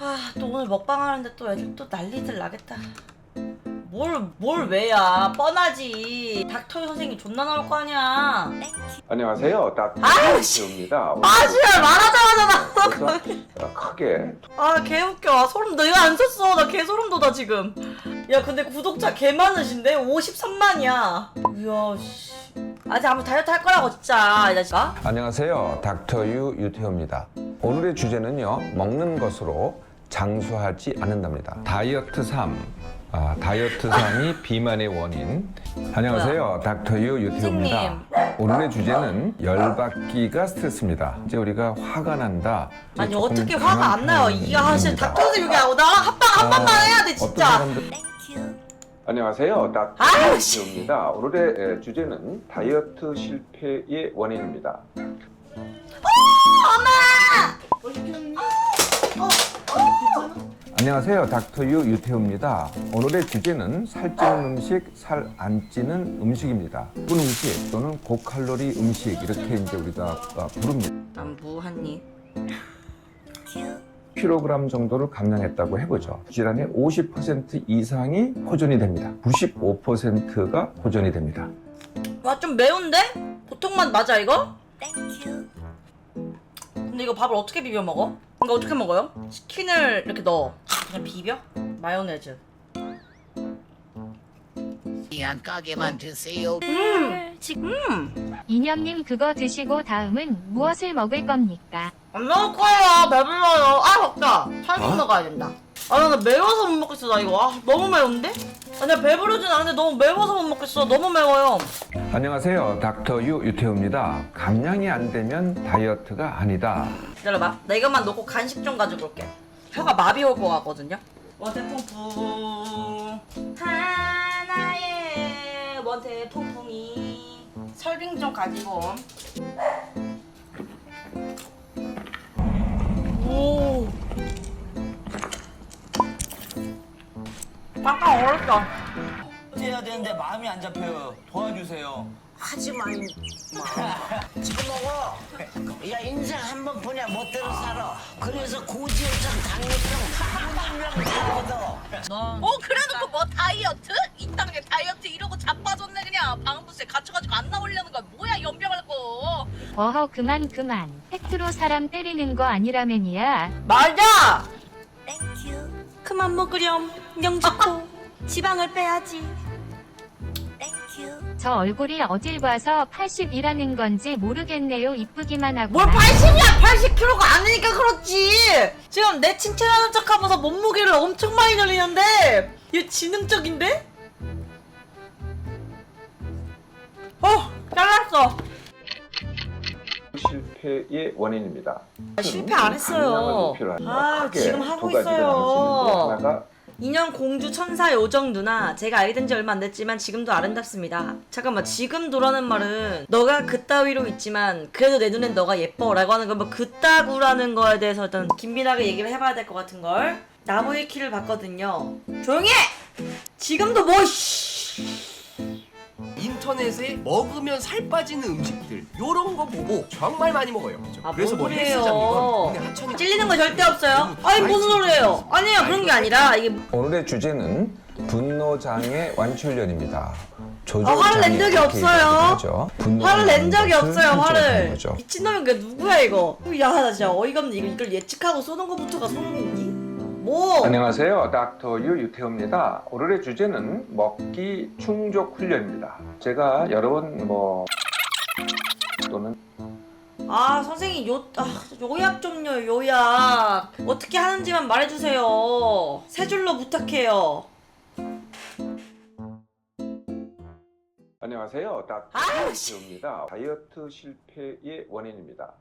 아, 또 오늘 먹방 하는데 또 애들 또 난리들 나겠다. 뭘, 뭘 왜야? 뻔하지. 닥터 선생님 존나 나올 거 아니야. 안녕하세요. 아유, 씨. 닥터입니다. 아, 씨발, 말하자마자 나. 그래서 크게 아, 개 웃겨. 소름, 내가 안 썼어. 나 개 소름 돋아, 지금. 야, 근데 구독자 개 많으신데? 53만이야. 이야, 씨. 아직 아무 다이어트 할 거라고, 진짜. 이 자식아. 안녕하세요. 닥터 유 유태호입니다. 오늘의 주제는요. 먹는 것으로 장수하지 않는답니다. 다이어트 3. 아, 다이어트 3이 비만의 원인. 안녕하세요. 닥터유 유태호입니다. 오늘의 주제는 열받기가 스트레스입니다. 이제 우리가 화가 난다. 이제 아니, 조금 어떻게 화가 강한 안 나요? 표현이 이게 사실. 닥터 선생님 여기 나랑 합방 한 번만 해야 돼, 어떤 진짜. 사람들 안녕하세요. 아유, 씨. 닥터입니다. 오늘의 에, 주제는 다이어트 실패의 원인입니다. 안녕하세요. 닥터유 유태우입니다. 오늘의 주제는 살찌는 음식, 살 안 찌는 음식입니다. 쁜 음식 또는 고칼로리 음식 이렇게 이제 우리가 어, 부릅니다. 안부 한 입. 킬로그램 정도를 감량했다고 해보죠. 질환의 50% 이상이 호전이 됩니다. 95%가 호전이 됩니다. 와, 좀 매운데? 보통 맛 맞아, 이거? 근데 이거 밥을 어떻게 비벼 먹어? 이거 어떻게 먹어요? 치킨을 이렇게 넣어. 그냥 비벼? 마요네즈. 한 가게만 드세요. 음! 음! 이념님 그거 드시고 다음은 무엇을 먹을 겁니까? 안 먹을 거예요. 배불러요. 아, 먹자. 살좀 먹어야 된다. 아, 나, 나 매워서 못 먹겠어, 나 이거. 아, 너무 매운데? 아, 나 배부르진 않은데 너무 매워서 못 먹겠어. 너무 매워요. 안녕하세요. 닥터 유 유태우입니다. 감량이 안 되면 다이어트가 아니다. 기다려봐. 나 이것만 놓고 간식 좀 가지고 올게. 혀가 마비 올 것 같거든요. 원태풍풍 하나의 원태풍풍이 설빙 좀 가지고 오 약간 어렵다 해야 되는데 마음이 안 잡혀요. 도와주세요. 하지만 지금 먹어. 야 인생 한 번뿐이야 멋대로 살아. 그래서 고지혈증, 당뇨병, 무능력 다 얻어. 어 그래놓고 뭐 다이어트? 이 땅에 다이어트 이러고 자빠졌네 그냥. 방부세 갇혀가지고 안 나오려는 거야. 뭐야 연병을 거 어허 그만 그만. 팩트로 사람 때리는 거 아니라면이야. 맞아 그만 먹으렴 영주코. 지방을 빼야지 저 얼굴이 어딜 봐서 80이라는 건지 모르겠네요 이쁘기만 하고 뭘 80이야 80kg가 아니니까 그렇지 지금 내 칭찬하는 척 하면서 몸무게를 엄청 많이 늘리는데 얘 지능적인데? 어 잘랐어 실패의 원인입니다. 아, 실패 안 했어요. 아, 지금 하고 있어요. 하나가 인형 공주 천사 요정 누나 제가 알게 된 지 얼마 안 됐지만 지금도 아름답습니다. 잠깐만 지금 도라는 말은 너가 그따위로 있지만 그래도 내 눈엔 너가 예뻐 라고 하는 건뭐 그따구라는 거에 대해서 일단 긴밀하게 얘기를 해봐야 될 것 같은걸. 나무의 키를 봤거든요. 조용히 해! 지금도 뭐 씨. 인터넷에 먹으면 살 빠지는 음식들 요런 거 보고 정말 많이 먹어요. 그죠? 아, 그래서 뭔 뭐 소리예요. 헬스장이건 근데 하천이 찔리는 거 절대 없어요 아니 무슨 소리예요 아니에요 그런 게 아니라 이게 오늘의 주제는 분노장애 완치훈련입니다. 조절장애 아, 화를 낸 적이 이렇게 없어요. 화를 낸 적이 없어요 화를. 미친놈이 그 누구야 이거 야나 진짜 어이가 없네 이거 이걸 예측하고 쏘는 것부터가 소름이니 뭐 안녕하세요. 닥터 유 유태우입니다. 오늘의 주제는 먹기 충족 훈련입니다. 제가 여러 번뭐 또는 아 선생님 요 아, 요약 좀요 요약 어떻게 하는지만 말해주세요 세 줄로 부탁해요 안녕하세요. 아유, 닥터유입니다. 다이어트 실패의 원인입니다.